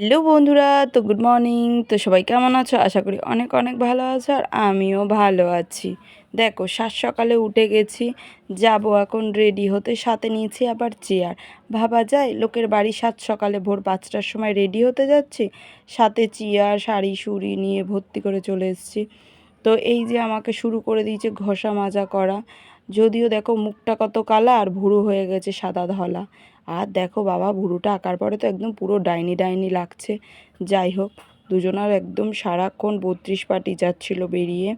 Hello বন্ধুরা, তো good morning. তো সবাই কেমন আছো? আশা করি অনেক অনেক ভালো আছো আর আমিও ভালো আছি। দেখো, সাত সকালে উঠে গেছি, যাব এখন রেডি হতে, সাথে নিয়েছি আবার চেয়ার ভাবা যায়, লোকের বাড়ি সাত সকালে ভোর পাঁচটার সময় রেডি হতে যাচ্ছি, সাথে চেয়ার শাড়ি, সুড়ি নিয়ে ভর্তি করে চলে এসেছি। তো এই যে আমাকে শুরু করে দিয়েছে ঘষা মাজা করা, যদিও দেখো মুখটা কত কালা আর ভুরু হয়ে গেছে সাদা ধলা। আর দেখো বাবা ভুরুটা আঁকার পরে তো একদম পুরো ডাইনি ডাইনি লাগছে। যাই হোক, দুজনার একদম সারাক্ষণ বত্রিশ পাটি যাচ্ছিল বেরিয়ে।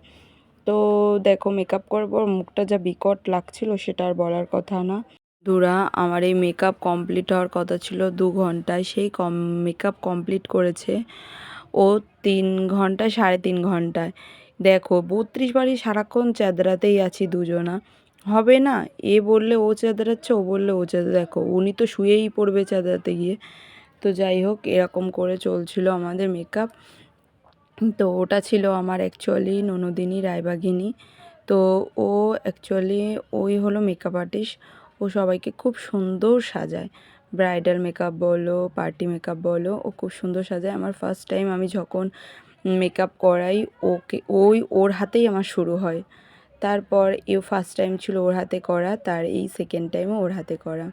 তো দেখো মেকআপ করার পর মুখটা যা বিকট লাগছিল সেটা আর বলার কথা না। দুরা, আমার এই মেকআপ কমপ্লিট হওয়ার কথা ছিল দু ঘন্টায়। সেই কম মেকআপ কমপ্লিট করেছে ও তিন ঘণ্টা সাড়ে তিন ঘন্টায়। দেখো, বত্রিশ বাড়ি সারাক্ষণ চাদরাতেই আছি দুজনা। হবে না? এ বললে ও চাদরাচ্ছে ও বললে ও চাদর দেখো, উনি তো শুয়েই পড়বে চাদরাতে গিয়ে। তো যাই হোক, এরকম করে চলছিল আমাদের মেকআপ তো ওটা ছিল আমার অ্যাকচুয়ালি ননদিনী রায়বাঘিনী তো ও অ্যাকচুয়ালি ওই হলো মেকআপ আর্টিস্ট ও সবাইকে খুব সুন্দর সাজায়। ব্রাইডাল মেকআপ বলো পার্টি মেকআপ বলো, ও খুব সুন্দর সাজায়। আমার ফার্স্ট টাইম আমি যখন মেকআপ করাই, ওকে, ওই, ওর হাতেই আমার শুরু হয়। তারপর এও ফার্স্ট টাইম ছিল ওর হাতে করা, তার এই সেকেন্ড টাইমও ওর হাতে করা।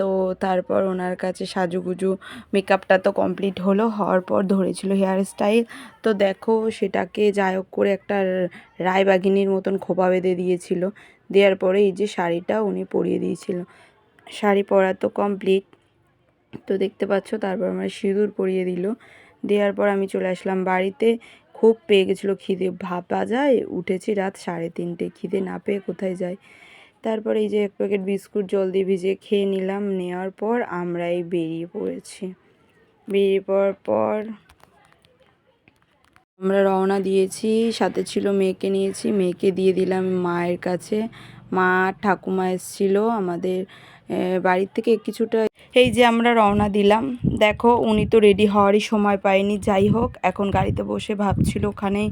তো তারপর ওনার কাছে সাজুগুজু মেকআপটা তো কমপ্লিট হলো, হওয়ার পর ধরেছিল হেয়ার স্টাইল তো দেখো সেটাকে যাই হোক করে একটা রায়বাগিনীর মতন খোপা বেঁধে দিয়েছিল। দেওয়ার পরে এই যে শাড়িটা উনি পরিয়ে দিয়েছিল। শাড়ি পরা তো কমপ্লিট তো দেখতে পাচ্ছ তারপর আমার সিঁদুর পরিয়ে দিল। দেওয়ার পর আমি চলে আসলাম বাড়িতে। খুব পেয়ে গেছিল খিদে। ভাপা যায় উঠেছি রাত সাড়ে তিনটে, খিদে না পেয়ে কোথায় যায় তারপরে এই যে এক প্যাকেট বিস্কুট জল দিয়ে ভিজিয়ে খেয়ে নিলাম, নেওয়ার পর আমরা এই বেরিয়ে পড়েছি। বেরিয়ে পড়ার পর আমরা রওনা দিয়েছি, সাথে ছিল মেয়েকে নিয়েছি, মেয়েকে দিয়ে দিলাম মায়ের কাছে। মা ঠাকুমা এসেছিল আমাদের বাড়ির থেকে কিছুটা এই যে আমরা রওনা দিলাম। দেখো, উনি তো রেডি হওয়ারই সময় পায়নি। যাই হোক, এখন গাড়িতে বসে ভাবছিল ওখানেই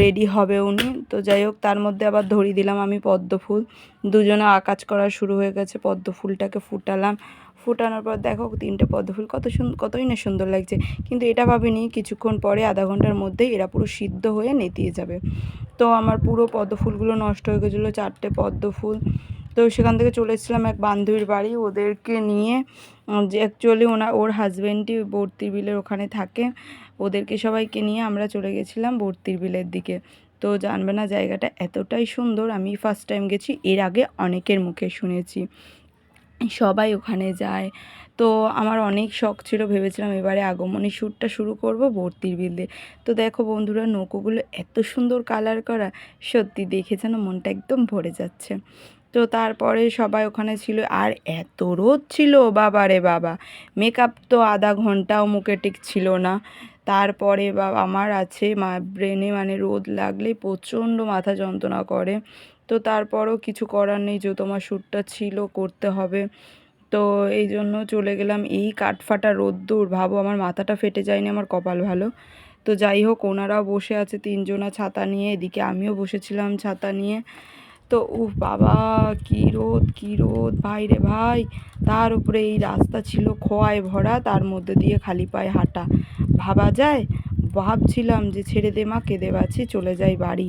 রেডি হবে উনি। তো যাই হোক, তার মধ্যে আবার ধরিয়ে দিলাম আমি পদ্ম ফুল। দুজনে আকাজ করা শুরু হয়ে গেছে, পদ্ম ফুলটাকে ফুটালাম। ফুটানোর পর দেখো, তিনটে পদ্ম ফুল, কত কতই না সুন্দর লাগছে। কিন্তু এটা ভাবিনি, কিছুক্ষণ পরে আধা ঘণ্টার মধ্যেই এরা পুরো সিদ্ধ হয়ে নেতিয়ে যাবে। তো আমার পুরো পদ্ম ফুলগুলো নষ্ট হয়ে গেছিল, চারটে পদ্ম ফুল তো সেখান থেকে চলে এসেছিলাম এক বান্ধবীর বাড়ি, ওদেরকে নিয়ে যে অ্যাকচুয়ালি ওনার ওর হাজব্যান্ডই বর্তির বিলের ওখানে থাকে। ওদেরকে সবাইকে নিয়ে আমরা চলে গেছিলাম বর্তির বিলের দিকে। তো জানবে না জায়গাটা এতটাই সুন্দর, আমি ফার্স্ট টাইম গেছি, এর আগে অনেকের মুখে শুনেছি। সবাই ওখানে যায় তো আমার অনেক শখ ছিল, ভেবেছিলাম এবারে আগমনী শ্যুটটা শুরু করব ভর্তির বিল দিয়ে তো দেখো বন্ধুরা নৌকোগুলো এত সুন্দর কালার করা, সত্যি দেখে যেন মনটা একদম ভরে যাচ্ছে। তো তারপরে সবাই ওখানে ছিল, আর এত রোদ ছিল, বাবা রে বাবা। মেকআপ তো আধা ঘন্টাও মুখে টিক ছিল না। তারপরে বা আমার আছে, মা ব্রেনে মানে রোদ লাগলে প্রচণ্ড মাথা যন্ত্রণা করে। তো তারপরও কিছু করার নেই যে তোমার শ্যুটটা ছিল, করতে হবে। তো এই জন্য চলে গেলাম। এই কাঠফাটা রোদ্দুর, ভাবো আমার মাথাটা ফেটে যায়নি, আমার কপাল ভালো। তো যাই হোক ওনারাও বসে আছে তিনজনা ছাতা নিয়ে, এদিকে আমিও বসেছিলাম ছাতা নিয়ে। তো উফ বাবা, কী রোদ কী রোদ, ভাই রে ভাই। তার উপরে এই রাস্তা ছিল খোয়ায় ভরা, তার মধ্যে দিয়ে খালি পায়ে হাঁটা। ভাবা যায়? ভাবছিলাম যে ছেড়ে দে মা, কেঁদে বাছি চলে যাই বাড়ি।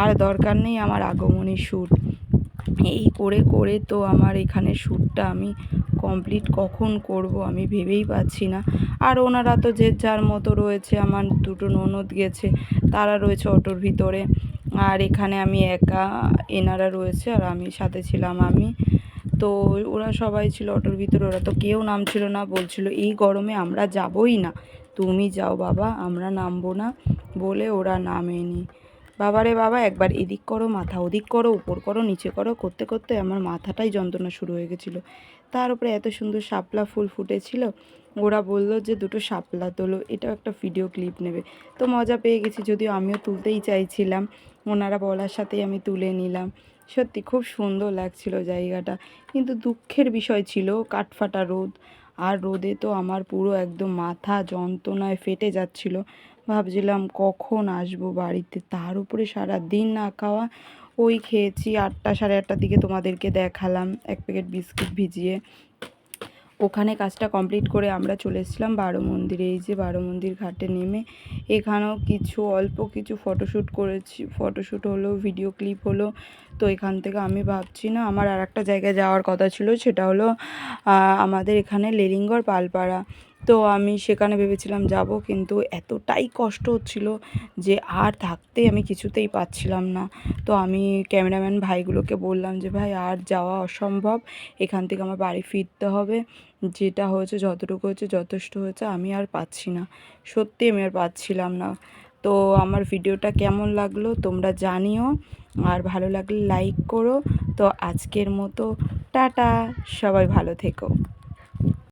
আর দরকার নেই আমার আগমনী শ্যুট এই করে করে তো আমার এখানে শ্যুটটা আমি কমপ্লিট কখন করব আমি ভেবেই পাচ্ছি না। আর ওনারা তো যে যার মতো রয়েছে, আমার দুটো ননদ গেছে, তারা রয়েছে অটোর ভিতরে। আর এখানে আমি একা, এনারা রয়েছে আর আমি, সাথে ছিলাম আমি। তো ওরা সবাই ছিল অটোর ভিতরে, ওরা তো কেউ নামছিল না, বলছিল, এই গরমে আমরা যাবই না। তুমি যাও বাবা, আমরা নামবো না, বলে ওরা নামেনি। বাবারে বাবা, একবার এদিক করো, মাথা ওদিক করো, উপর করো, নিচে করো, করতে করতে আমার মাথাটাই যন্ত্রণা শুরু হয়ে গেছিল। তার উপরে এত সুন্দর শাপলা ফুল ফুটেছিল, ওরা বলল যে দুটো শাপলা তোলো, এটাও একটা ভিডিও ক্লিপ নেবে। তো মজা পেয়ে গেছি, যদিও আমিও তুলতেই চাইছিলাম, ওনারা বলার সাথেই আমি তুলে নিলাম। সত্যি খুব সুন্দর লাগছিল জায়গাটা, কিন্তু দুঃখের বিষয় ছিল কাঠফাটা রোদ, আর রোদে তো আমার পুরো একদম মাথা যন্ত্রণায় ফেটে যাচ্ছিল। ভাবছিলাম কখন আসব বাড়িতে। তার উপরে সারা দিন না খাওয়া, ওই খেয়েছি আটটা সাড়ে আটটার দিকে তোমাদেরকে দেখালাম, এক প্যাকেট বিস্কিট ভিজিয়ে। ওখানে কাজটা কমপ্লিট করে আমরা চলে এসেছিলাম বারো মন্দিরে। এই যে বারো মন্দির ঘাটে নেমে এখানেও কিছু, অল্প কিছু ফটোশ্যুট করেছি। ফটোশ্যুট হলো ভিডিও ক্লিপ হলো। তো এখান থেকে আমি ভাবছি না, আমার আর একটা জায়গায় যাওয়ার কথা ছিল, সেটা হলো আমাদের এখানে লেলিঙ্গর পালপাড়া। তো আমি সেখানে ভেবেছিলাম যাব, কিন্তু এতটাই কষ্ট হচ্ছিল যে আর থাকতে আমি কিছুতেই পাচ্ছিলাম না। তো আমি ক্যামেরাম্যান ভাইগুলোকে বললাম যে, ভাই, আর যাওয়া অসম্ভব। এখান থেকে আমার বাড়ি ফিরতে হবে। যেটা হয়েছে, যতটুকু হয়েছে, যথেষ্ট হয়েছে, আমি আর পাচ্ছি না। সত্যি আমি আর পাচ্ছিলাম না। তো আমার ভিডিওটা কেমন লাগল তোমরা জানিও। আর ভালো লাগলে লাইক করো। তো আজকের মতো, টাটা। সবাই ভালো থেকো।